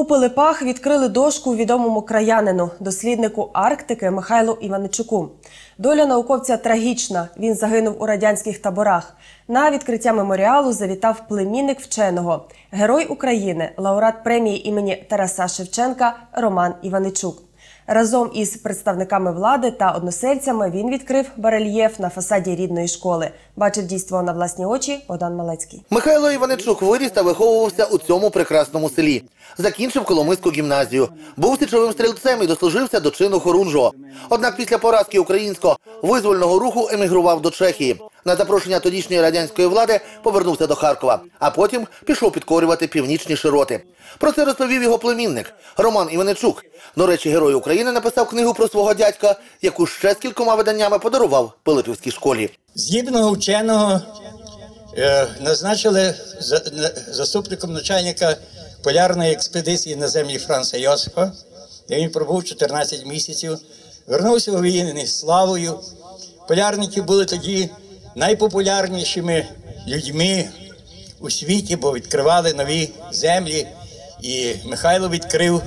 У Пилипах відкрили дошку відомому краянину, досліднику Арктики Михайлу Іваничуку. Доля науковця трагічна. Він загинув у радянських таборах. На відкриття меморіалу завітав племінник вченого, герой України, лауреат премії імені Тараса Шевченка Роман Іваничук. Разом із представниками влади та односельцями він відкрив барельєф на фасаді рідної школи. Бачив дійство на власні очі Богдан Малецький. Михайло Іваничук виріс та виховувався у цьому прекрасному селі. Закінчив Коломийську гімназію. Був січовим стрільцем і дослужився до чину хорунжого. Однак після поразки українського визвольного руху емігрував до Чехії. На запрошення тодішньої радянської влади повернувся до Харкова, а потім пішов підкорювати північні широти. Про це розповів його племінник Роман Іваничук. До речі, герой України написав книгу про свого дядька, яку ще з кількома виданнями подарував Пилипівській школі. Здібного вченого е, назначили за, заступником начальника полярної експедиції на землі Франца Йосифа, де він пробув 14 місяців, вернувся у війни славою. Полярники були тоді найпопулярнішими людьми у світі, бо відкривали нові землі. І Михайло відкрив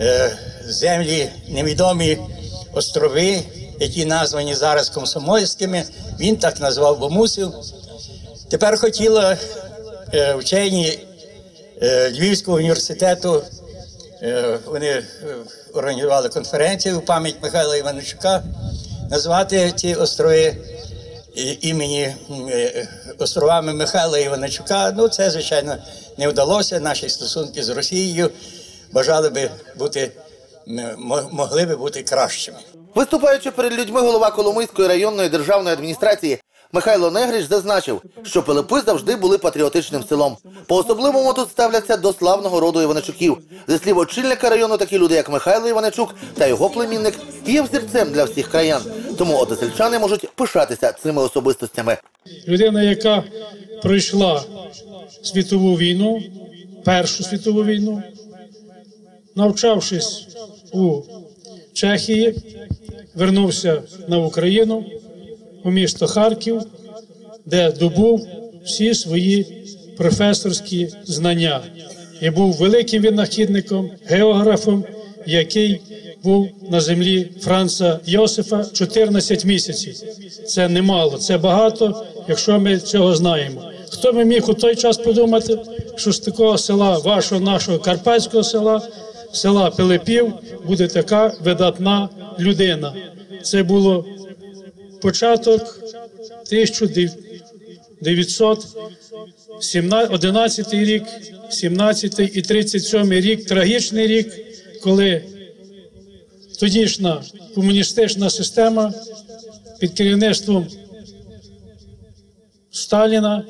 е, землі невідомі острови, які названі зараз комсомольськими. Він так назвав, бо мусив. Тепер хотіла е, вчені е, Львівського університету. Е, вони е, організували конференцію у пам'ять Михайла Іваничука, назвати ці острови імені е, островами Михайла Іваничука. Ну, це, звичайно, не вдалося. Наші стосунки з Росією бажали би бути, могли би бути кращими. Виступаючи перед людьми голова Коломийської районної державної адміністрації Михайло Негріч зазначив, що Пилипи завжди були патріотичним селом. По особливому тут ставляться до славного роду Іваничуків. Зі слів очільника району, такі люди, як Михайло Іваничук та його племінник, є взірцем для всіх краян. Тому односельчани можуть пишатися цими особистостями. людина, яка пройшла світову війну, Першу світову війну, навчавшись у Чехії, вернувся на Україну у місто Харків, де добув всі свої професорські знання і був великим винахідником, географом, який був на землі Франца Йосифа 14 місяців. Це немало, це багато, якщо ми цього знаємо. Хто би міг у той час подумати, що з такого села, вашого нашого карпатського села, села Пилипів, буде така видатна людина. Це було початок 1911 рік, 17 і 37 рік, трагічний рік, коли тодішня комуністична система під керівництвом Сталіна,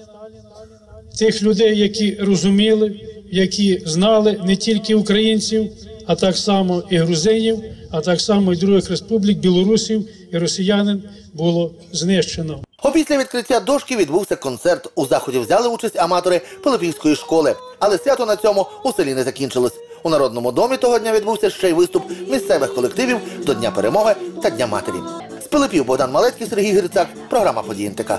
тих людей, які розуміли, які знали не тільки українців, а так само і грузинів, а так само і других республік, білорусів і росіянин було знищено. Опісля відкриття дошки відбувся концерт. У заході взяли участь аматори Пилипівської школи. Але свято на цьому у селі не закінчилось. У народному домі того дня відбувся ще й виступ місцевих колективів до Дня перемоги та Дня матері. З Пилипів Богдан Малецький, Сергій Грицак, програма «Події НТК».